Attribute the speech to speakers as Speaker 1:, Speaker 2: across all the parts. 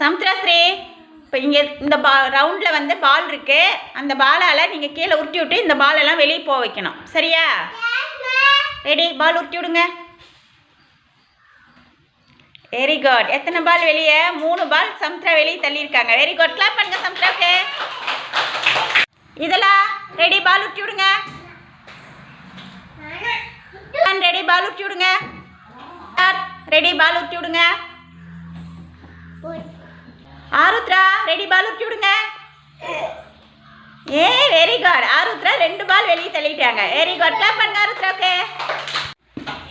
Speaker 1: சமுத்திராஸ்ரீ இப்போ இங்கே இந்த பா ரவுண்டில் வந்து பால் இருக்குது அந்த பாலால் நீங்கள் கீழே உருட்டி விட்டு இந்த பாலெல்லாம் வெளியே போக வைக்கணும். சரியா? ரெடி பால் உருட்டி விடுங்க. வெரி குட் எத்தனை பால் வெளியே? மூணு பால் சமுத்திரா வெளியே தள்ளியிருக்காங்க. வெரி குட் கிளாப் பண்ணுங்க சமுத்திராவுக்கு. இதெல்லாம் ரெடி பால் உருட்டி விடுங்க. ரெடி பால் உருட்டி விடுங்க. ரெடி பால் உருட்டி விடுங்க. ஆருத்ரா ரெடி பால் உருட்டி விடுங்க. ஏ வெரி குட் ஆருத்ரா ரெண்டு பால் வெளியே தள்ளிட்டாங்க. வெரி குட் கிளாப் பண்ணுங்க ஆருத்ராவுக்கு.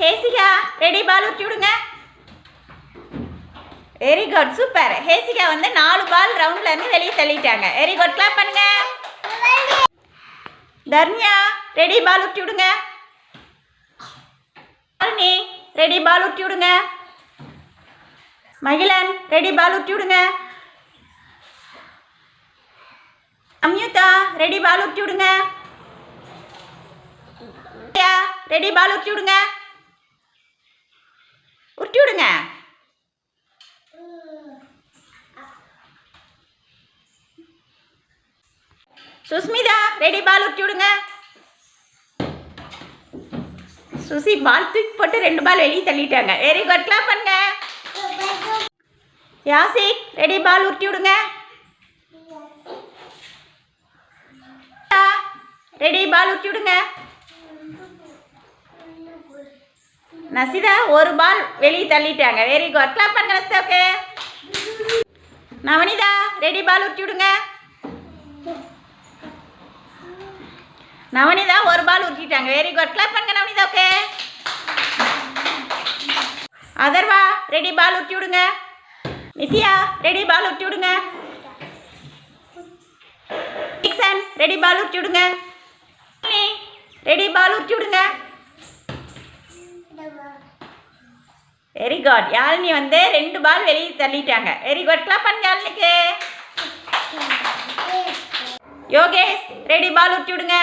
Speaker 1: ஹேசிகா ரெடி பால் உருட்டி விடுங்க. வெரி குட் சூப்பர் ஹேசிகா வந்து நாலு பால் ரவுண்ட்ல இருந்து வெளியே தள்ளிட்டாங்க. வெரி குட் கிளாப் பண்ணுங்க. தர்மியா ரெடி பால் உருட்டி விடுங்க. நீ ரெடி பால் உருட்டி விடுங்க. மகிழன் ரெடி பால் உருட்டி விடுங்க. ரெடி பால் உருட்டி விடுங்க. ரெடி பால் உருட்டி விடுங்க. உருட்டி விடுங்க. சுஸ்மிதா ரெடி பால் உருட்டி விடுங்க. சுசி பால் தூக்கி போட்டு ரெண்டு பால் வெளியே தள்ளிட்டாங்க. வெரி குட் கிளாப் பண்ணுங்க. யாசிக் ரெடி பால் உருட்டி விடுங்க. ரெடி பால் ஊற்றி விடுங்க. நசிதா ஒரு பால் வெளியே தள்ளிட்டாங்க. வெரி குட் கிளாப் பண்ணுங்க நசிதாவுக்கு. நவனிதா ரெடி பால் ஊற்றி விடுங்க. நவனிதா ஒரு பால் ஊற்றிட்டாங்க வெரி குட் கிளாப் பண்ணுங்க நவனிதாவுக்கு. அதர்வா ரெடி பால் ஊற்றி விடுங்க. நித்யா ரெடி பால் ஊற்றி விடுங்க. ரெடி பால் ஊற்றி விடுங்க. ரெடி பால் உருட்டி விடுங்க. வெரி குட் யாழினி வந்து ரெண்டு பால் வெளியே தள்ளிட்டாங்க. வெரி குட் கிளாப் பண்ணுங்க யாழினிக்கு. யோகேஷ் ரெடி பால் உருட்டி விடுங்க.